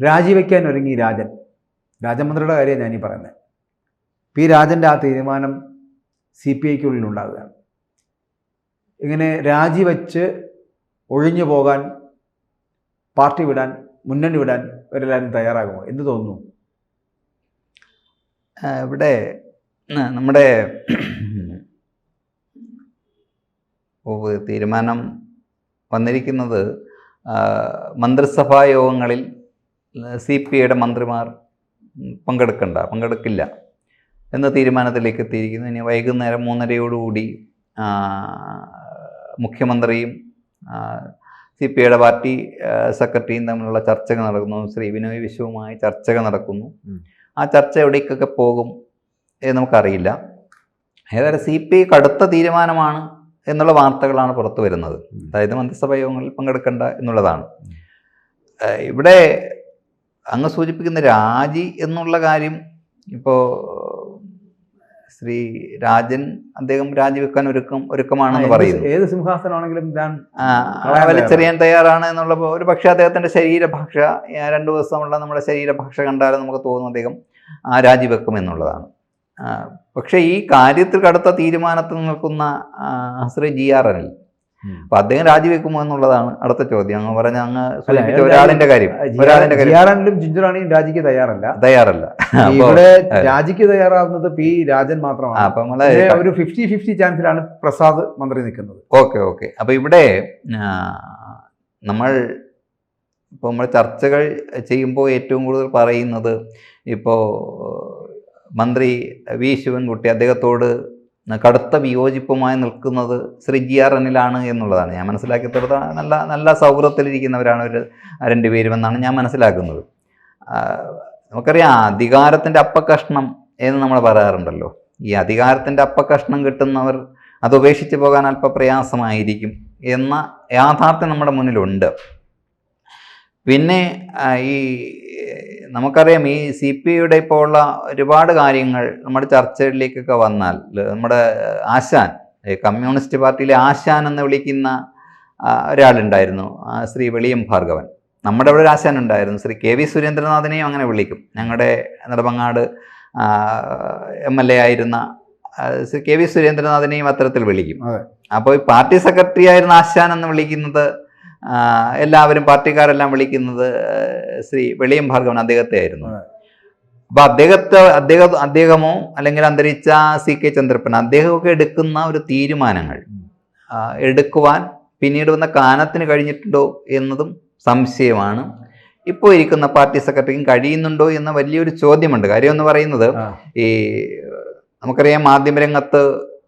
രാജിവെക്കാൻ ഒരുങ്ങി രാജൻ. രാജമന്ത്രിയുടെ കാര്യമാണ് ഞാനീ പറയുന്നത് പി രാജന്റെ ആ തീരുമാനം സി പി ഐക്കുള്ളിൽ ഉണ്ടാകുകയാണ് ഇങ്ങനെ രാജിവെച്ച് ഒഴിഞ്ഞു പോകാൻ പാർട്ടി വിടാൻ മുന്നണി വിടാൻ ഇവരെല്ലാവരും തയ്യാറാകുമോ? എന്ത് തോന്നുന്നു? ഇവിടെ നമ്മുടെ തീരുമാനം വന്നിരിക്കുന്നത് മന്ത്രിസഭാ യോഗങ്ങളിൽ സി പി ഐയുടെ മന്ത്രിമാർ പങ്കെടുക്കണ്ട പങ്കെടുക്കില്ല എന്ന തീരുമാനത്തിലേക്ക് എത്തിയിരിക്കുന്നു. ഇനി വൈകുന്നേരം മൂന്നരയോടുകൂടി മുഖ്യമന്ത്രിയും സി പി ഐയുടെ പാർട്ടി സെക്രട്ടറിയും തമ്മിലുള്ള ചർച്ചകൾ നടക്കുന്നു. ശ്രീ വിനോയ് വിശ്വവുമായി ചർച്ചകൾ നടക്കുന്നു. ആ ചർച്ച എവിടേക്കൊക്കെ പോകും എന്ന് നമുക്കറിയില്ല. ഏതായാലും സി പി ഐ കടുത്ത തീരുമാനമാണ് എന്നുള്ള വാർത്തകളാണ് പുറത്തു വരുന്നത്. അതായത് മന്ത്രിസഭാ യോഗങ്ങളിൽ പങ്കെടുക്കേണ്ട എന്നുള്ളതാണ്. ഇവിടെ അങ്ങ് സൂചിപ്പിക്കുന്ന രാജി എന്നുള്ള കാര്യം ഇപ്പോൾ ശ്രീ രാജൻ അദ്ദേഹം രാജിവെക്കാൻ ഒരുക്കം ഒരുക്കമാണെന്ന് പറയുന്നു. ഏത് സിംഹാസനമാണെങ്കിലും ഞാൻ വലിച്ചെറിയാൻ തയ്യാറാണ്. എന്നുള്ള ഒരു പക്ഷേ അദ്ദേഹത്തിന്റെ ശരീരഭാഷ രണ്ടു ദിവസമുള്ള നമ്മുടെ ശരീരഭാഷ കണ്ടാലും നമുക്ക് തോന്നും അദ്ദേഹം ആ, രാജിവെക്കും എന്നുള്ളതാണ്. പക്ഷേ ഈ കാര്യത്തിൽ കടുത്ത തീരുമാനത്തിൽ നിൽക്കുന്ന ശ്രീ ജി ആർ അനിൽ. അപ്പൊ അദ്ദേഹം രാജിവെക്കുമോ എന്നുള്ളതാണ് അടുത്ത ചോദ്യം. അങ്ങ് പറഞ്ഞ അങ്ങ് ഒരാളിന്റെ കാര്യം. ഒരാളിന്റെ കാര്യം. ജിഞ്ചുറാണിയും രാജിക്ക് തയ്യാറല്ല. തയ്യാറല്ല. ഇവിടെ രാജിക്ക് തയ്യാറാവുന്നത് പി രാജൻ മാത്രമാണ്. അപ്പൊ നമ്മളെ ഒരു ഫിഫ്റ്റി ഫിഫ്റ്റി ചാൻസിലാണ് പ്രസാദ് മന്ത്രി നിൽക്കുന്നത്. Okay okay. അപ്പൊ ഇവിടെ നമ്മൾ ഇപ്പോൾ നമ്മൾ ചർച്ചകൾ ചെയ്യുമ്പോൾ ഏറ്റവും കൂടുതൽ പറയുന്നത് ഇപ്പോ മന്ത്രി വി ശിവൻകുട്ടി അദ്ദേഹത്തോട് കടുത്ത വിയോജിപ്പുമായി നിൽക്കുന്നത് ശ്രീ ജി ആർ എന്നിലാണ് എന്നുള്ളതാണ്. ഞാൻ മനസ്സിലാക്കിയെടുത്തോളം നല്ല നല്ല സൗഹൃദത്തിലിരിക്കുന്നവരാണ് ഒരു രണ്ടുപേരും എന്നാണ് ഞാൻ മനസ്സിലാക്കുന്നത്. നമുക്കറിയാം അധികാരത്തിന്റെ അപ്പക്കഷ്ണം എന്ന് നമ്മൾ പറയാറുണ്ടല്ലോ. ഈ അധികാരത്തിന്റെ അപ്പക്കഷ്ണം കിട്ടുന്നവർ അത് ഉപേക്ഷിച്ച് പോകാൻ അല്പ പ്രയാസമായിരിക്കും എന്ന യാഥാർത്ഥ്യം നമ്മുടെ മുന്നിലുണ്ട്. പിന്നെ ഈ നമുക്കറിയാം ഈ സി പി ഐയുടെ ഇപ്പോൾ ഉള്ള ഒരുപാട് കാര്യങ്ങൾ നമ്മുടെ ചർച്ചകളിലേക്കൊക്കെ വന്നാൽ നമ്മുടെ ആശാൻ കമ്മ്യൂണിസ്റ്റ് പാർട്ടിയിലെ ആശാൻ എന്ന് വിളിക്കുന്ന ഒരാളുണ്ടായിരുന്നു ശ്രീ വെളിയം ഭാർഗവൻ. നമ്മുടെ ഇവിടെ ഒരു ആശാൻ ഉണ്ടായിരുന്നു ശ്രീ കെ വി സുരേന്ദ്രനാഥിനെയും അങ്ങനെ വിളിക്കും. ഞങ്ങളുടെ നെടുമങ്ങാട് എം എൽ എ ആയിരുന്ന ശ്രീ കെ വി സുരേന്ദ്രനാഥിനെയും അത്തരത്തിൽ വിളിക്കും. അപ്പോൾ ഈ പാർട്ടി സെക്രട്ടറി ആയിരുന്ന ആശാൻ എന്ന് വിളിക്കുന്നത് എല്ലാവരും പാർട്ടിക്കാരെല്ലാം വിളിക്കുന്നത് ശ്രീ വെളിയം ഭാർഗവൻ അദ്ദേഹത്തെ ആയിരുന്നു. അപ്പൊ അദ്ദേഹത്തെ അദ്ദേഹം അദ്ദേഹമോ അല്ലെങ്കിൽ അന്തരിച്ച സി കെ ചന്ദ്രപ്പൻ അദ്ദേഹമൊക്കെ എടുക്കുന്ന ഒരു തീരുമാനങ്ങൾ. എടുക്കുവാൻ പിന്നീട് വന്ന കാനത്തിന് കഴിഞ്ഞിട്ടുണ്ടോ എന്നതും സംശയമാണ് ഇപ്പോൾ ഇരിക്കുന്ന പാർട്ടി സെക്രട്ടറിക്കും കഴിയുന്നുണ്ടോ എന്ന വലിയൊരു ചോദ്യമുണ്ട് കാര്യം എന്ന് പറയുന്നത് ഈ നമുക്കറിയാം മാധ്യമരംഗത്ത്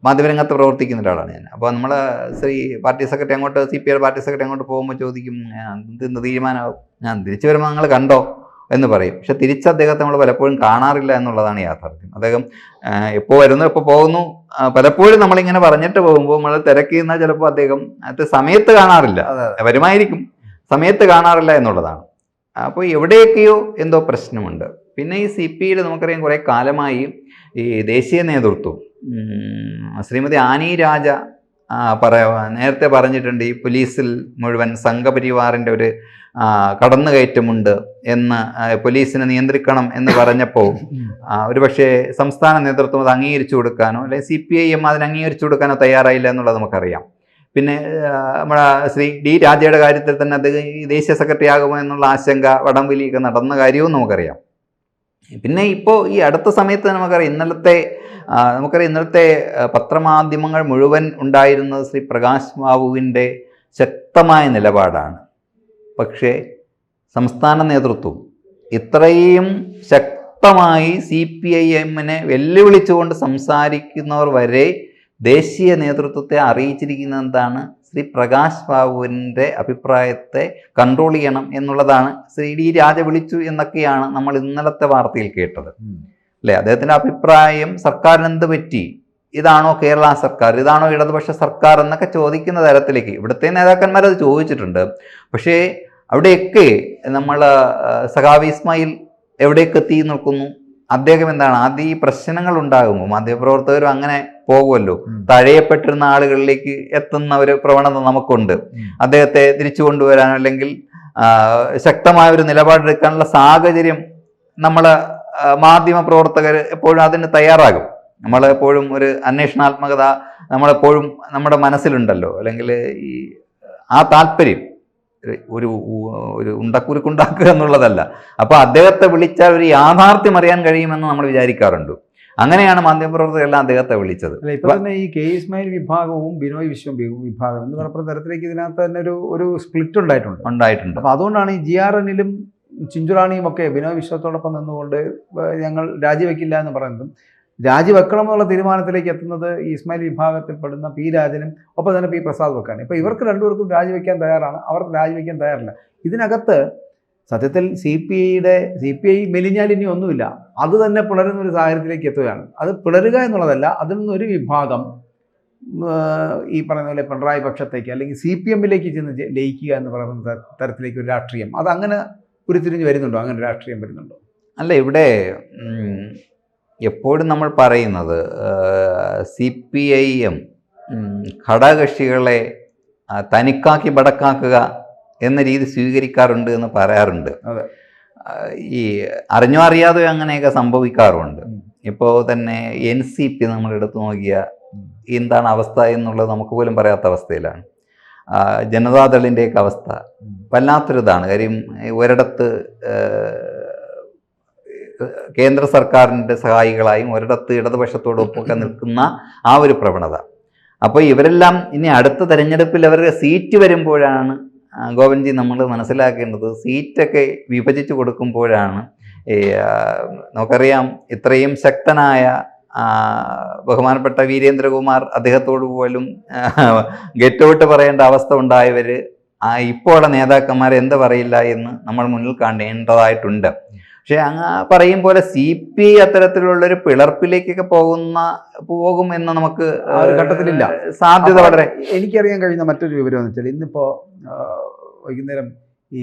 മാധ്യമരംഗത്ത് പ്രവർത്തിക്കുന്ന ഒരാളാണ് ഞാൻ. അപ്പോൾ നമ്മൾ ശ്രീ പാർട്ടി സെക്രട്ടറി അങ്ങോട്ട് C P I party secretary അങ്ങോട്ട് പോകുമ്പോൾ ചോദിക്കും "ഞാൻ എന്ത് തീരുമാനമാവും ഞാൻ തിരിച്ചു വരുമ്പോൾ നിങ്ങൾ കണ്ടോ? എന്ന് പറയും. പക്ഷെ തിരിച്ച് അദ്ദേഹത്തെ നമ്മൾ പലപ്പോഴും കാണാറില്ല എന്നുള്ളതാണ് യാഥാർത്ഥ്യം. അദ്ദേഹം എപ്പോൾ വരുന്നു എപ്പോൾ പോകുന്നു പലപ്പോഴും നമ്മളിങ്ങനെ പറഞ്ഞിട്ട് പോകുമ്പോൾ നമ്മൾ തിരക്കിന്നാൽ ചിലപ്പോൾ അദ്ദേഹം അത് സമയത്ത് കാണാറില്ല. വരുമായിരിക്കും. സമയത്ത് കാണാറില്ല എന്നുള്ളതാണ്. അപ്പോൾ എവിടെയൊക്കെയോ എന്തോ പ്രശ്നമുണ്ട്. പിന്നെ ഈ സി പി ഐയിൽ നമുക്കറിയാം കുറേ കാലമായി ഈ ദേശീയ നേതൃത്വം. ശ്രീമതി ആനി രാജ ആ, പറ നേരത്തെ പറഞ്ഞിട്ടുണ്ട് ഈ പോലീസിൽ മുഴുവൻ സംഘപരിവാറിന്റെ ഒരു കടന്നുകയറ്റമുണ്ട് എന്ന് പോലീസിനെ നിയന്ത്രിക്കണം എന്ന് പറഞ്ഞപ്പോൾ ഒരുപക്ഷെ സംസ്ഥാന നേതൃത്വം അത് അംഗീകരിച്ചു കൊടുക്കാനോ അല്ലെങ്കിൽ സി പി ഐ എം അതിന് അംഗീകരിച്ചു കൊടുക്കാനോ തയ്യാറായില്ല എന്നുള്ളത് നമുക്കറിയാം. പിന്നെ നമ്മുടെ ശ്രീ ഡി രാജയുടെ കാര്യത്തിൽ തന്നെ അത് ദേശീയ സെക്രട്ടറി ആകുമോ എന്നുള്ള ആശങ്ക വടംവലിയൊക്കെ നടന്ന കാര്യവും നമുക്കറിയാം. പിന്നെ ഇപ്പോൾ ഈ അടുത്ത സമയത്ത് നമുക്കറിയാം ഇന്നലത്തെ നമുക്കറിയാം ഇന്നലത്തെ പത്രമാധ്യമങ്ങൾ മുഴുവൻ ഉണ്ടായിരുന്നത് ശ്രീ പ്രകാശ് ബാബുവിന്റെ ശക്തമായ നിലപാടാണ്. പക്ഷേ സംസ്ഥാന നേതൃത്വം ഇത്രയും ശക്തമായി സി പി ഐ എമ്മിനെ വെല്ലുവിളിച്ചുകൊണ്ട് സംസാരിക്കുന്നവർ വരെ ദേശീയ നേതൃത്വത്തെ അറിയിച്ചിരിക്കുന്ന എന്താണ് ശ്രീ പ്രകാശ് ബാബുവിന്റെ അഭിപ്രായത്തെ കൺട്രോൾ ചെയ്യണം എന്നുള്ളതാണ് ശ്രീ ഡി രാജ വിളിച്ചു എന്നൊക്കെയാണ് നമ്മൾ ഇന്നലത്തെ വാർത്തയിൽ കേട്ടത്. അല്ലെ? അദ്ദേഹത്തിന്റെ അഭിപ്രായം സർക്കാരിനെന്ത് പറ്റി? ഇതാണോ കേരള സർക്കാർ? ഇതാണോ ഇടതുപക്ഷ സർക്കാർ എന്നൊക്കെ ചോദിക്കുന്ന തരത്തിലേക്ക് ഇവിടുത്തെ നേതാക്കന്മാർ അത് ചോദിച്ചിട്ടുണ്ട്. പക്ഷേ അവിടെയൊക്കെ നമ്മൾ സഖാവി ഇസ്മായിൽ എവിടേക്ക് എത്തി നിൽക്കുന്നു? അദ്ദേഹം എന്താണ്? ആദ്യം ഈ പ്രശ്നങ്ങൾ ഉണ്ടാകുമ്പോൾ മാധ്യമപ്രവർത്തകരും അങ്ങനെ പോകുമല്ലോ. തഴയപ്പെട്ടിരുന്ന ആളുകളിലേക്ക് എത്തുന്ന ഒരു പ്രവണത നമുക്കുണ്ട്. അദ്ദേഹത്തെ തിരിച്ചു കൊണ്ടുവരാൻ അല്ലെങ്കിൽ ശക്തമായ ഒരു നിലപാടെടുക്കാനുള്ള സാഹചര്യം നമ്മൾ മാധ്യമ പ്രവർത്തകർ എപ്പോഴും അതിന് തയ്യാറാകും. നമ്മളെപ്പോഴും ഒരു അന്വേഷണാത്മകത നമ്മളെപ്പോഴും നമ്മുടെ മനസ്സിലുണ്ടല്ലോ. അല്ലെങ്കിൽ ഈ ആ താല്പര്യം ഒരു- ഒരു ഉണ്ടക്കുരുക്കുണ്ടാക്കുക എന്നുള്ളതല്ല. അപ്പോൾ അദ്ദേഹത്തെ വിളിച്ചാൽ ഒരു യാഥാർത്ഥ്യം അറിയാൻ കഴിയുമെന്ന് നമ്മൾ വിചാരിക്കാറുണ്ട്. അങ്ങനെയാണ് മാധ്യമപ്രവർത്തകരെല്ലാം അദ്ദേഹത്തെ വിളിച്ചത്. ഇപ്പൊ തന്നെ ഈ കെ ഇസ്മായിൽ വിഭാഗവും ബിനോയ് വിശ്വം വിഭാഗം എന്ന് പറഞ്ഞ തരത്തിലേക്ക് ഇതിനകത്ത് തന്നെ ഒരു ഒരു സ്പ്ലിറ്റ് ഉണ്ടായിട്ടുണ്ട്. ഉണ്ടായിട്ടുണ്ട്. അപ്പൊ അതുകൊണ്ടാണ് ഈ ജി ആർ എന്നിലും ചിഞ്ചുറാണിയും ഒക്കെ ബിനോയ് വിശ്വത്തോടൊപ്പം നിന്നുകൊണ്ട് ഞങ്ങൾ രാജിവെക്കില്ല എന്ന് പറയുന്നതും രാജിവെക്കണം എന്നുള്ള തീരുമാനത്തിലേക്ക് എത്തുന്നത് ഈ ഇസ്മായിൽ വിഭാഗത്തിൽപ്പെടുന്ന പി രാജനും ഒപ്പം തന്നെ പി പ്രസാദ് വെക്കാണ് ഇപ്പോൾ ഇവർക്ക് രണ്ടുപേർക്കും രാജിവെക്കാൻ തയ്യാറാണ്. അവർക്ക് രാജിവെക്കാൻ തയ്യാറില്ല. ഇതിനകത്ത് സത്യത്തിൽ സി പി ഐയുടെ സി പി ഐ മെലിഞ്ഞാൽ ഇനി ഒന്നുമില്ല. അത് തന്നെ പിളരുന്ന ഒരു സാഹചര്യത്തിലേക്ക് എത്തുകയാണ്. അത് പിളരുക എന്നുള്ളതല്ല അതിൽ നിന്നൊരു വിഭാഗം ഈ പറയുന്ന പോലെ പിണറായി പക്ഷത്തേക്ക് അല്ലെങ്കിൽ സി പി എമ്മിലേക്ക് ചെന്ന് ലയിക്കുക എന്ന് പറയുന്ന തരത്തിലേക്ക് ഒരു രാഷ്ട്രീയം. അത് അങ്ങനെ ഉരുത്തിരിഞ്ഞ് വരുന്നുണ്ടോ? അങ്ങനെ രാഷ്ട്രീയം വരുന്നുണ്ടോ? അല്ല ഇവിടെ എപ്പോഴും നമ്മൾ പറയുന്നത് സി പി ഐ എം ഘടകകക്ഷികളെ തനിക്കാക്കി ബടക്കാക്കുക എന്ന രീതി സ്വീകരിക്കാറുണ്ട് എന്ന് പറയാറുണ്ട്. ഈ അറിഞ്ഞോ അറിയാതെയോ അങ്ങനെയൊക്കെ സംഭവിക്കാറുണ്ട്. ഇപ്പോൾ തന്നെ എൻ സി പി നമ്മൾ എടുത്തു നോക്കിയ എന്താണ് അവസ്ഥ എന്നുള്ളത് നമുക്ക് പോലും പറയാത്ത അവസ്ഥയിലാണ്. ജനതാദളിന്റെയൊക്കെ അവസ്ഥ വല്ലാത്തൊരിതാണ്. കാര്യം ഒരിടത്ത് കേന്ദ്ര സർക്കാരിന്റെ സഹായികളായും ഒരിടത്ത് ഇടതുപക്ഷത്തോടൊപ്പമൊക്കെ നിൽക്കുന്ന ആ ഒരു പ്രവണത. അപ്പോൾ ഇവരെല്ലാം ഇനി അടുത്ത തെരഞ്ഞെടുപ്പിൽ അവരുടെ സീറ്റ് വരുമ്പോഴാണ് ഗോവിന്ദ്ജി നമ്മൾ മനസ്സിലാക്കേണ്ടത്. സീറ്റൊക്കെ വിഭജിച്ച് കൊടുക്കുമ്പോഴാണ് നമുക്കറിയാം ഇത്രയും ശക്തനായ ബഹുമാനപ്പെട്ട വീരേന്ദ്രകുമാർ അദ്ദേഹത്തോട് പോലും ഗെറ്റ് ഔട്ട് പറയേണ്ട അവസ്ഥ ഉണ്ടായവർ ഇപ്പോഴുള്ള നേതാക്കന്മാർ എന്ത് പറയില്ല എന്ന് നമ്മൾ മുന്നിൽ കാണേണ്ടതായിട്ടുണ്ട്. പക്ഷെ അങ്ങ് പറയും പോലെ സി പി ഐ അത്തരത്തിലുള്ളൊരു പിളർപ്പിലേക്കൊക്കെ പോകുന്ന പോകും എന്ന് നമുക്ക് ഘട്ടത്തിലില്ല. സാധ്യത വളരെ എനിക്കറിയാൻ കഴിയുന്ന മറ്റൊരു വിവരം എന്ന് വെച്ചാൽ ഇന്നിപ്പോ വൈകുന്നേരം ഈ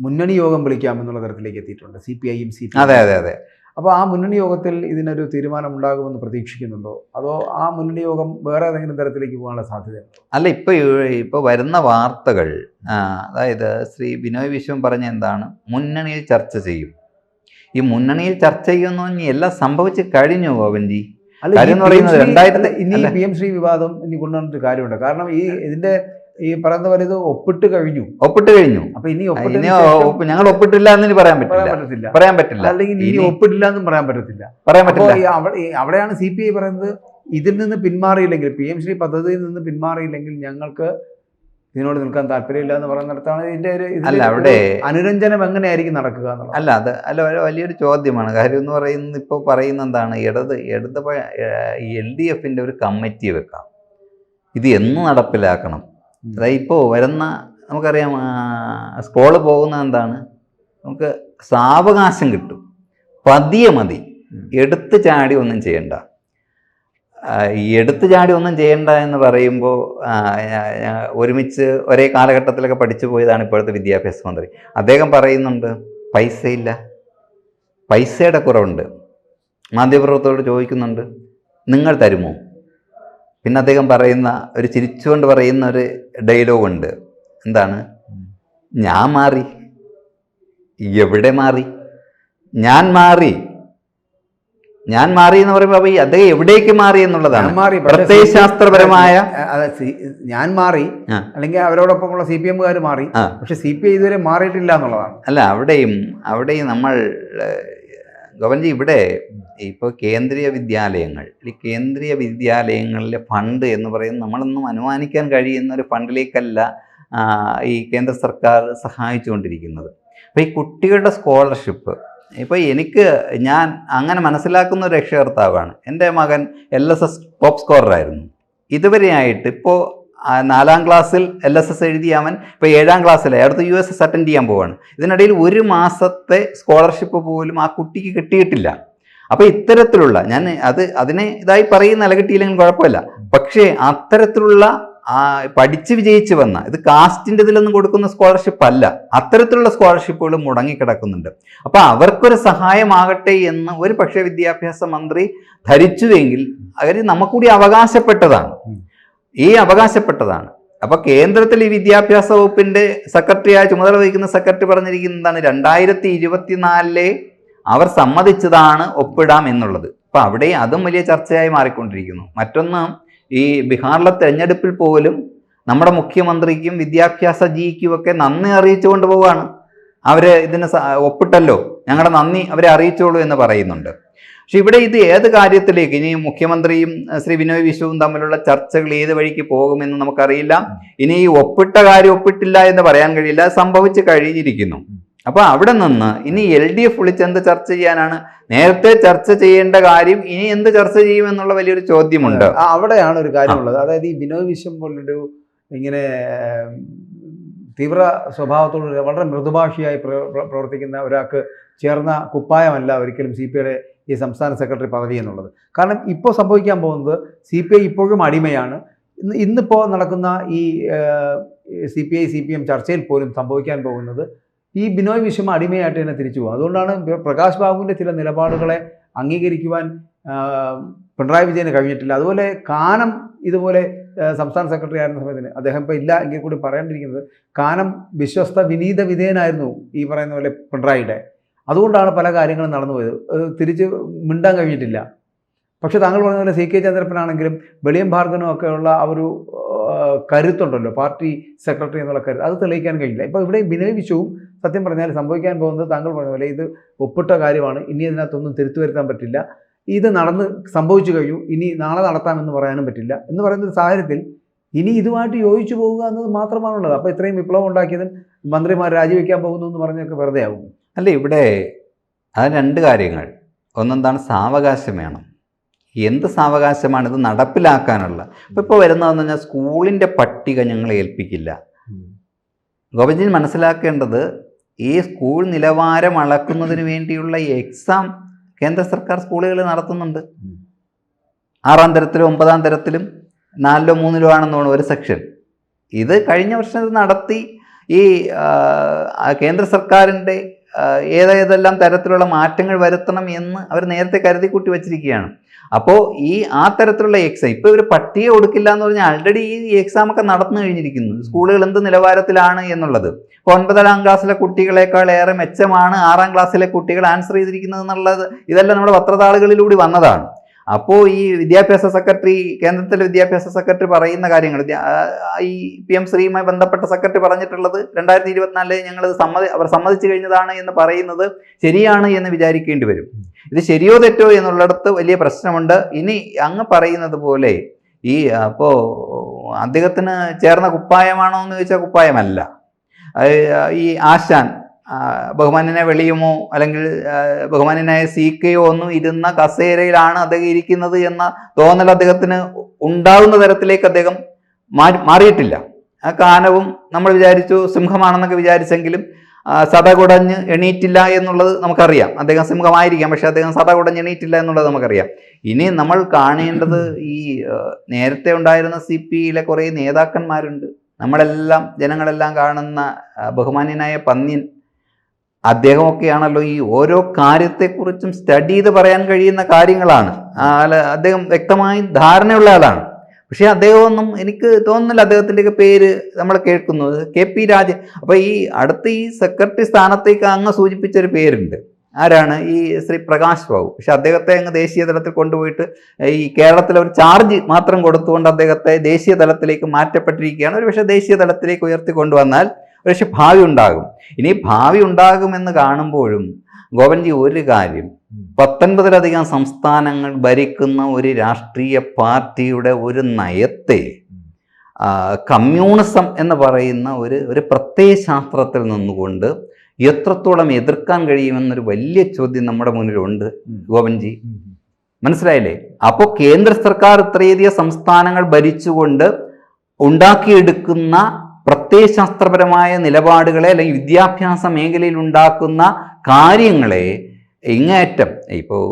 മുന്നണി യോഗം വിളിക്കാം എന്നുള്ള തരത്തിലേക്ക് എത്തിയിട്ടുണ്ട് സി പി ഐയും സി പി അതെ അതെ അതെ. അപ്പോൾ ആ മുന്നണി യോഗത്തിൽ ഇതിനൊരു തീരുമാനം ഉണ്ടാകുമെന്ന് പ്രതീക്ഷിക്കുന്നുണ്ടോ? അതോ ആ മുന്നണി യോഗം വേറെ ഏതെങ്കിലും തരത്തിലേക്ക് പോകാനുള്ള സാധ്യത അല്ല ഇപ്പൊ ഇപ്പോൾ ഇപ്പൊ വരുന്ന വാർത്തകൾ അതായത് ശ്രീ ബിനോയ് വിശ്വം പറഞ്ഞ എന്താണ്? മുന്നണിയിൽ ചർച്ച ചെയ്യും. ഈ മുന്നണിയിൽ ചർച്ച ചെയ്യുന്നു എല്ലാം സംഭവിച്ചു കഴിഞ്ഞു ഗോവിന്ദി. കാര്യം പറയുന്നത് രണ്ടായിരത്തി- ഇനി. പി എം ശ്രീ വിവാദം ഇനി കൊണ്ടുവന്നിട്ട് കാര്യമുണ്ട്. കാരണം ഈ ഇതിന്റെ ഈ പറയുന്ന പോലെ ഇത് ഒപ്പിട്ട് കഴിഞ്ഞു. ഒപ്പിട്ട് കഴിഞ്ഞു. അപ്പൊ ഇനി ഇനി ഒപ്പിട്ടതിന് ഒ- ശേഷം ഒപ്പ് ഞങ്ങൾ ഒപ്പിട്ടില്ല എന്ന് പറയാൻ പറ്റില്ല. പറയാൻ പറ്റില്ല. അല്ലെങ്കിൽ ഇനി ഒപ്പിട്ടില്ല എന്നും പറയാൻ പറ്റത്തില്ല. പറയാൻ പറ്റില്ല. അവിടെയാണ് സി പി ഐ പറയുന്നത് ഇതിൽ നിന്ന് പിന്മാറിയില്ലെങ്കിൽ പി എം ശ്രീ പദ്ധതിയിൽ നിന്ന് പിന്മാറിയില്ലെങ്കിൽ ഞങ്ങൾക്ക് ഇതിനോട് നിൽക്കാൻ താല്പര്യമില്ല എന്ന് പറയുന്നിടത്താണ് ഇതിന്റെ ഒരു അല്ല അവിടെ അനുരഞ്ജനം എങ്ങനെയായിരിക്കും നടക്കുക എന്നുള്ളത്? അല്ല അത് അല്ല ഒരു വലിയൊരു ചോദ്യമാണ്. കാര്യം എന്ന് പറയുന്നത് ഇപ്പോൾ പറയുന്ന എന്താണ് ഇടത് ഇടത് എൽ ഡി എഫിന്റെ ഒരു കമ്മിറ്റി വെക്കാം. ഇത് എന്ന് നടപ്പിലാക്കണം. അതായത് ഇപ്പോൾ വരുന്ന നമുക്കറിയാം സ്കോൾ പോകുന്ന എന്താണ്? നമുക്ക് സാവകാശം കിട്ടും. പതിയെ മതി. എടുത്തു ചാടി ഒന്നും ചെയ്യണ്ട. എടുത്ത് ചാടി ഒന്നും ചെയ്യണ്ട എന്ന് പറയുമ്പോൾ ഒരുമിച്ച് ഒരേ കാലഘട്ടത്തിലൊക്കെ പഠിച്ചു പോയതാണ് ഇപ്പോഴത്തെ വിദ്യാഭ്യാസ മന്ത്രി. അദ്ദേഹം പറയുന്നുണ്ട് പൈസയില്ല. പൈസയുടെ കുറവുണ്ട്. മാധ്യമപ്രവർത്തകരോട് ചോദിക്കുന്നുണ്ട് നിങ്ങൾ തരുമോ? പിന്നെ അദ്ദേഹം പറയുന്ന ഒരു ചിരിച്ചുകൊണ്ട് പറയുന്ന ഒരു ഡയലോഗ് ഉണ്ട്. എന്താണ്? ഞാൻ മാറി. എവിടെ മാറി? ഞാൻ മാറി. ഞാൻ മാറി എന്ന് പറയുമ്പോൾ അപ്പൊ ഈ അദ്ദേഹം എവിടേക്ക് മാറി എന്നുള്ളതാണ്. മാറി പ്രത്യയശാസ്ത്രപരമായ ഞാൻ മാറി അല്ലെങ്കിൽ അവരോടൊപ്പമുള്ള സി പി എമ്മുകാർ മാറി പക്ഷെ സി പി ഐ ഇതുവരെ മാറിയിട്ടില്ല എന്നുള്ളതാണ്. അല്ല അവിടെയും അവിടെയും നമ്മൾ ഗവൺജി ഇവിടെ ഇപ്പോൾ കേന്ദ്രീയ വിദ്യാലയങ്ങൾ ഈ കേന്ദ്രീയ വിദ്യാലയങ്ങളിലെ ഫണ്ട് എന്ന് പറയുന്നത് നമ്മളൊന്നും അനുമാനിക്കാൻ കഴിയുന്ന ഒരു ഫണ്ടിലേക്കല്ല ഈ കേന്ദ്ര സർക്കാർ സഹായിച്ചുകൊണ്ടിരിക്കുന്നത്. അപ്പോൾ ഈ കുട്ടികളുടെ സ്കോളർഷിപ്പ് ഇപ്പോൾ എനിക്ക് ഞാൻ അങ്ങനെ മനസ്സിലാക്കുന്ന ഒരു രക്ഷകർത്താവാണ്. എന്റെ മകൻ എൽ എസ് എസ് ടോപ്പ് സ്കോററായിരുന്നു ഇതുവരെയായിട്ട് ഇപ്പോൾ നാലാം ക്ലാസ്സിൽ എൽ എസ് എസ് എഴുതിയ അവൻ ഇപ്പോൾ ഏഴാം ക്ലാസ്സിലായി. അടുത്ത് യു എസ് എസ് അറ്റൻഡ് ചെയ്യാൻ പോവാണ്. ഇതിനിടയിൽ ഒരു മാസത്തെ സ്കോളർഷിപ്പ് പോലും ആ കുട്ടിക്ക് കിട്ടിയിട്ടില്ല. അപ്പോൾ ഇത്തരത്തിലുള്ള ഞാൻ അത് അതിനെ ഇതായി പറയുന്ന കിട്ടിയില്ലെങ്കിൽ കുഴപ്പമില്ല. പക്ഷേ അത്തരത്തിലുള്ള ആ പഠിച്ച് വിജയിച്ച് വന്ന ഇത് കാസ്റ്റിന്റെ ഇതിലൊന്നും കൊടുക്കുന്ന സ്കോളർഷിപ്പ് അല്ല. അത്തരത്തിലുള്ള സ്കോളർഷിപ്പുകൾ മുടങ്ങിക്കിടക്കുന്നുണ്ട്. അപ്പോൾ അവർക്കൊരു സഹായമാകട്ടെ എന്ന് ഒരു പക്ഷേ വിദ്യാഭ്യാസ മന്ത്രി ധരിച്ചുവെങ്കിൽ അവർ നമുക്കൂടി അവകാശപ്പെട്ടതാണ്. ഈ അവകാശപ്പെട്ടതാണ്. അപ്പോൾ കേന്ദ്രത്തിൽ ഈ വിദ്യാഭ്യാസ വകുപ്പിന്റെ സെക്രട്ടറിയായ ചുമതല വഹിക്കുന്ന സെക്രട്ടറി പറഞ്ഞിരിക്കുന്നതാണ് രണ്ടായിരത്തി ഇരുപത്തിനാലിലെ അവർ സമ്മതിച്ചതാണ് ഒപ്പിടാം എന്നുള്ളത്. അപ്പോൾ അവിടെ അതും വലിയ ചർച്ചയായി മാറിക്കൊണ്ടിരിക്കുന്നു. മറ്റൊന്ന് ഈ ബീഹാറിലെ തെരഞ്ഞെടുപ്പിൽ പോലും നമ്മുടെ മുഖ്യമന്ത്രിക്കും വിദ്യാഭ്യാസ ജിക്കും ഒക്കെ നന്ദി അറിയിച്ചുകൊണ്ട് പോവാണ്. അവരെ ഇതിന് ഒപ്പിട്ടല്ലോ. ഞങ്ങളുടെ നന്ദി അവരെ അറിയിച്ചോളൂ എന്ന് പറയുന്നുണ്ട്. പക്ഷെ ഇവിടെ ഇത് ഏത് കാര്യത്തിലേക്ക്? ഇനി മുഖ്യമന്ത്രിയും ശ്രീ വിനോയ് വിശ്വവും തമ്മിലുള്ള ചർച്ചകൾ ഏത് വഴിക്ക് പോകുമെന്ന് നമുക്കറിയില്ല. ഇനി ഈ ഒപ്പിട്ട കാര്യം ഒപ്പിട്ടില്ല എന്ന് പറയാൻ കഴിയില്ല. സംഭവിച്ച് കഴിഞ്ഞിരിക്കുന്നു. അപ്പൊ അവിടെ നിന്ന് ഇനി എൽ ഡി എഫ് വിളിച്ച് എന്ത് ചർച്ച ചെയ്യാനാണ്? നേരത്തെ ചർച്ച ചെയ്യേണ്ട കാര്യം ഇനി എന്ത് ചർച്ച ചെയ്യും എന്നുള്ള വലിയൊരു ചോദ്യമുണ്ട്. അവിടെയാണ് ഒരു കാര്യമുള്ളത് അതായത് ഈ ബിനോയ് വിശ്വം പോലൊരു ഇങ്ങനെ തീവ്ര സ്വഭാവത്തോട് വളരെ മൃദുഭാഷിയായി പ്ര- പ്ര- പ്രവർത്തിക്കുന്ന ഒരാൾക്ക് ചേർന്ന കുപ്പായമല്ല ഒരിക്കലും സി പി ഐയുടെ ഈ സംസ്ഥാന സെക്രട്ടറി പദവി എന്നുള്ളത്. കാരണം ഇപ്പോൾ സംഭവിക്കാൻ പോകുന്നത് സി പി ഐ ഇപ്പോഴും അടിമയാണ്. ഇന്ന് ഇന്നിപ്പോൾ നടക്കുന്ന ഈ C P I C P M ചർച്ചയിൽ പോലും സംഭവിക്കാൻ പോകുന്നത് ഈ ബിനോയ് വിശ്വം അടിമയായിട്ട് തന്നെ തിരിച്ചു പോകും. അതുകൊണ്ടാണ് പ്രകാശ് ബാബുവിന്റെ ചില നിലപാടുകളെ അംഗീകരിക്കുവാൻ പിണറായി വിജയന് കഴിഞ്ഞിട്ടില്ല. അതുപോലെ കാനം ഇതുപോലെ സംസ്ഥാന സെക്രട്ടറി ആയിരുന്ന സമയത്തിന് അദ്ദേഹം ഇപ്പോൾ ഇല്ല എങ്കിൽ കൂടി പറയേണ്ടിരിക്കുന്നത് കാനം വിശ്വസ്ത വിനീത വിധേയനായിരുന്നു ഈ പറയുന്ന പോലെ പിണറായിയുടെ. അതുകൊണ്ടാണ് പല കാര്യങ്ങളും നടന്നുപോയത് തിരിച്ച് മിണ്ടാൻ കഴിഞ്ഞിട്ടില്ല. പക്ഷേ താങ്കൾ പറഞ്ഞ പോലെ സി കെ ചന്ദ്രപ്പനാണെങ്കിലും വെളിയം ഭാർഗനും ഒക്കെയുള്ള ആ ഒരു കരുത്തുണ്ടല്ലോ പാർട്ടി സെക്രട്ടറി എന്നുള്ള കരുത്ത് അത് തെളിയിക്കാൻ കഴിയില്ല. ഇപ്പോൾ ഇവിടെ ബിനോയ് സത്യം പറഞ്ഞാൽ സംഭവിക്കാൻ പോകുന്നത് താങ്കൾ പറഞ്ഞ പോലെ ഇത് ഒപ്പിട്ട കാര്യമാണ് ഇനി അതിനകത്തൊന്നും തിരുത്തു വരുത്താൻ പറ്റില്ല. ഇത് നടന്ന് സംഭവിച്ചു കഴിഞ്ഞു ഇനി നാളെ നടത്താമെന്ന് പറയാനും പറ്റില്ല. എന്ന് പറയുന്ന ഒരു സാഹചര്യത്തിൽ ഇനി ഇതുമായിട്ട് യോജിച്ചു പോവുക എന്നത് മാത്രമാണുള്ളത്. അപ്പോൾ ഇത്രയും വിപ്ലവം ഉണ്ടാക്കിയതും മന്ത്രിമാർ രാജിവെക്കാൻ പോകുന്നു എന്ന് പറഞ്ഞൊക്കെ വെറുതെ ആവും അല്ല ഇവിടെ അത് രണ്ട് കാര്യങ്ങൾ. ഒന്നെന്താണ് സാവകാശം വേണം. എന്ത് സാവകാശമാണിത് നടപ്പിലാക്കാനുള്ള? അപ്പം ഇപ്പോൾ വരുന്നതെന്ന് പറഞ്ഞാൽ സ്കൂളിന്റെ പട്ടിക ഞങ്ങൾ ഏൽപ്പിക്കില്ല. ഗോപജി മനസ്സിലാക്കേണ്ടത് ഈ സ്കൂൾ നിലവാരം അളക്കുന്നതിന് വേണ്ടിയുള്ള എക്സാം കേന്ദ്ര സർക്കാർ സ്കൂളുകൾ നടത്തുന്നുണ്ട്. ആറാം തരത്തിലും ഒമ്പതാം തരത്തിലും നാലിലോ മൂന്നിലോ ആണെന്ന് തോന്നുന്നു ഒരു സെക്ഷൻ ഇത് കഴിഞ്ഞ വർഷം ഇത് നടത്തി ഈ കേന്ദ്ര സർക്കാരിന്റെ ഏതേതെല്ലാം തരത്തിലുള്ള മാറ്റങ്ങൾ വരുത്തണം എന്ന് അവർ നേരത്തെ കരുതി കൂട്ടി വച്ചിരിക്കുകയാണ്. അപ്പോൾ ഈ ആ തരത്തിലുള്ള എക്സാം ഇപ്പോൾ ഇവർ പട്ടിക കൊടുക്കില്ല എന്ന് പറഞ്ഞാൽ ആൾറെഡി ഈ എക്സാം ഒക്കെ നടന്നു കഴിഞ്ഞിരിക്കുന്നു. സ്കൂളുകൾ എന്ത് നിലവാരത്തിലാണ് എന്നുള്ളത്. ഇപ്പോൾ ഒൻപതാം ക്ലാസ്സിലെ കുട്ടികളെക്കാൾ ഏറെ മെച്ചമാണ് ആറാം ക്ലാസ്സിലെ കുട്ടികൾ ആൻസർ ചെയ്തിരിക്കുന്നത് എന്നുള്ളത് ഇതെല്ലാം നമ്മുടെ പത്രതാളുകളിലൂടെ വന്നതാണ്. അപ്പോൾ ഈ വിദ്യാഭ്യാസ സെക്രട്ടറി കേന്ദ്രത്തിലെ വിദ്യാഭ്യാസ സെക്രട്ടറി പറയുന്ന കാര്യങ്ങൾ ഈ പി എം ശ്രീയുമായി ബന്ധപ്പെട്ട സെക്രട്ടറി പറഞ്ഞിട്ടുള്ളത് രണ്ടായിരത്തി ഇരുപത്തിനാലിൽ ഞങ്ങൾ സമ്മതി അവർ സമ്മതിച്ചു കഴിഞ്ഞതാണ് എന്ന് പറയുന്നത് ശരിയാണ് എന്ന് വിചാരിക്കേണ്ടി വരും. ഇത് ശരിയോ തെറ്റോ എന്നുള്ളിടത്ത് വലിയ പ്രശ്നമുണ്ട്. ഇനി അങ്ങ് പറയുന്നത് പോലെ ഈ അപ്പോൾ അദ്ദേഹത്തിന് ചേർന്ന കുപ്പായമാണോ എന്ന് ചോദിച്ചാൽ കുപ്പായമല്ല. ഈ ആശാൻ ആ, ബഹുമാന്യനെ വെളിയുമോ? അല്ലെങ്കിൽ ബഹുമാനനായ സി കെയോ ഒന്നും ഇരുന്ന കസേരയിലാണ് അദ്ദേഹം ഇരിക്കുന്നത് എന്ന തോന്നൽ അദ്ദേഹത്തിന് ഉണ്ടാകുന്ന തരത്തിലേക്ക് അദ്ദേഹം മാറി മാറിയിട്ടില്ല. ആ കാനവും നമ്മൾ വിചാരിച്ചു സിംഹമാണെന്നൊക്കെ വിചാരിച്ചെങ്കിലും സത കുടഞ്ഞ് എണീറ്റില്ല എന്നുള്ളത് നമുക്കറിയാം. അദ്ദേഹം സിംഹമായിരിക്കാം പക്ഷെ അദ്ദേഹം സടകുടഞ്ഞ് എണീറ്റില്ല എന്നുള്ളത് നമുക്കറിയാം. ഇനി നമ്മൾ കാണേണ്ടത് ഈ നേരത്തെ ഉണ്ടായിരുന്ന സി പിയിലെ കുറേ നേതാക്കന്മാരുണ്ട്. നമ്മളെല്ലാം ജനങ്ങളെല്ലാം കാണുന്ന ബഹുമാന്യനായ പന്ന്യൻ അദ്ദേഹമൊക്കെയാണല്ലോ ഈ ഓരോ കാര്യത്തെക്കുറിച്ചും സ്റ്റഡി ചെയ്ത് പറയാൻ കഴിയുന്ന കാര്യങ്ങളാണ്. അല്ല, അദ്ദേഹം വ്യക്തമായി ധാരണയുള്ള ആളാണ്. പക്ഷേ അദ്ദേഹമൊന്നും എനിക്ക് തോന്നുന്നില്ല അദ്ദേഹത്തിന്റെയൊക്കെ പേര് നമ്മൾ കേൾക്കുന്നത് കെ പി രാജൻ അപ്പോൾ ഈ അടുത്ത ഈ സെക്രട്ടറി സ്ഥാനത്തേക്ക് അങ്ങ് സൂചിപ്പിച്ച ഒരു പേരുണ്ട്. ആരാണ്? ഈ ശ്രീ പ്രകാശ് ബാബു. പക്ഷെ അദ്ദേഹത്തെ അങ്ങ് ദേശീയ തലത്തിൽ കൊണ്ടുപോയിട്ട് ഈ കേരളത്തിലെ ഒരു ചാർജ് മാത്രം കൊടുത്തുകൊണ്ട് അദ്ദേഹത്തെ ദേശീയ തലത്തിലേക്ക് മാറ്റപ്പെട്ടിരിക്കുകയാണ്. ഒരു പക്ഷേ ദേശീയ തലത്തിലേക്ക് ഉയർത്തി കൊണ്ടുവന്നാൽ പക്ഷെ ഭാവി ഉണ്ടാകും. ഇനി ഭാവി ഉണ്ടാകുമെന്ന് കാണുമ്പോഴും ഗോവൻജി ഒരു കാര്യം പത്തൊൻപതിലധികം സംസ്ഥാനങ്ങൾ ഭരിക്കുന്ന ഒരു രാഷ്ട്രീയ പാർട്ടിയുടെ ഒരു നയത്തെ കമ്മ്യൂണിസം എന്ന് പറയുന്ന ഒരു ഒരു പ്രത്യയശാസ്ത്രത്തിൽ നിന്നുകൊണ്ട് എത്രത്തോളം എതിർക്കാൻ കഴിയുമെന്നൊരു വലിയ ചോദ്യം നമ്മുടെ മുന്നിലുണ്ട് ഗോവൻജി മനസ്സിലായില്ലേ? അപ്പോൾ കേന്ദ്ര സർക്കാർ ഇത്രയധികം സംസ്ഥാനങ്ങൾ ഭരിച്ചുകൊണ്ട് ഉണ്ടാക്കിയെടുക്കുന്ന പ്രത്യയശാസ്ത്രപരമായ നിലപാടുകളെ അല്ലെങ്കിൽ വിദ്യാഭ്യാസ മേഖലയിൽ ഉണ്ടാക്കുന്ന കാര്യങ്ങളെ ഇങ്ങേറ്റം ഇപ്പോൾ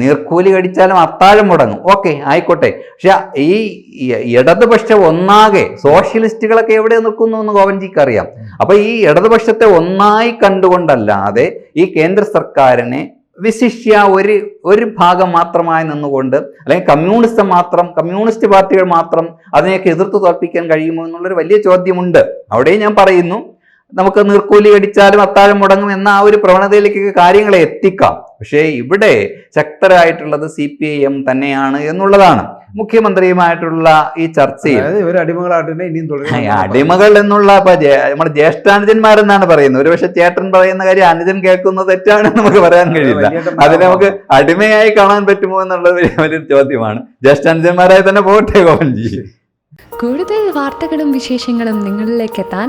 നീർക്കൂലി കടിച്ചാലും അത്താഴം മുടങ്ങും. ഓക്കെ ആയിക്കോട്ടെ. പക്ഷെ ഈ ഇടതുപക്ഷം ഒന്നാകെ സോഷ്യലിസ്റ്റുകളൊക്കെ എവിടെ നിൽക്കുന്നു എന്ന് ഗോവൻജിക്ക് അറിയാം. അപ്പൊ ഈ ഇടതുപക്ഷത്തെ ഒന്നായി കണ്ടുകൊണ്ടല്ലാതെ ഈ കേന്ദ്ര സർക്കാരിനെ വിശിഷ്യ ഒരു ഒരു ഭാഗം മാത്രമായി നിന്നുകൊണ്ട് അല്ലെങ്കിൽ കമ്മ്യൂണിസ്റ്റ് മാത്രം കമ്മ്യൂണിസ്റ്റ് പാർട്ടികൾ മാത്രം അതിനെയൊക്കെ എതിർത്ത് തോൽപ്പിക്കാൻ കഴിയുമോ എന്നുള്ളൊരു വലിയ ചോദ്യമുണ്ട്. അവിടെയും ഞാൻ പറയുന്നു നമുക്ക് നീർക്കൂലി അടിച്ചാലും അത്താഴം മുടങ്ങും എന്ന ആ ഒരു പ്രവണതയിലേക്ക് കാര്യങ്ങളെ എത്തിക്കാം. പക്ഷേ ഇവിടെ ശക്തരായിട്ടുള്ളത് സി പി ഐ എം തന്നെയാണ് എന്നുള്ളതാണ്. മുഖ്യമന്ത്രിയുമായിട്ടുള്ള ഈ ചർച്ചയിൽ അടിമകൾ എന്നുള്ള ഇപ്പൊ നമ്മുടെ ജ്യേഷ്ഠാനുജന്മാരെന്നാണ് പറയുന്നത്. ഒരുപക്ഷെ ചേട്ടൻ പറയുന്ന കാര്യം അനുജൻ കേൾക്കുന്നത് തെറ്റാണ് നമുക്ക് പറയാൻ കഴിയില്ല. അതിനെ നമുക്ക് അടിമയായി കാണാൻ പറ്റുമോ എന്നുള്ളത് വലിയ വലിയൊരു ചോദ്യമാണ്. ജ്യേഷ്ഠാനുജന്മാരായി തന്നെ പോട്ടെ ഗോവൻജി കൂടുതൽ വാർത്തകളും വിശേഷങ്ങളും നിങ്ങളിലേക്ക് എത്താൻ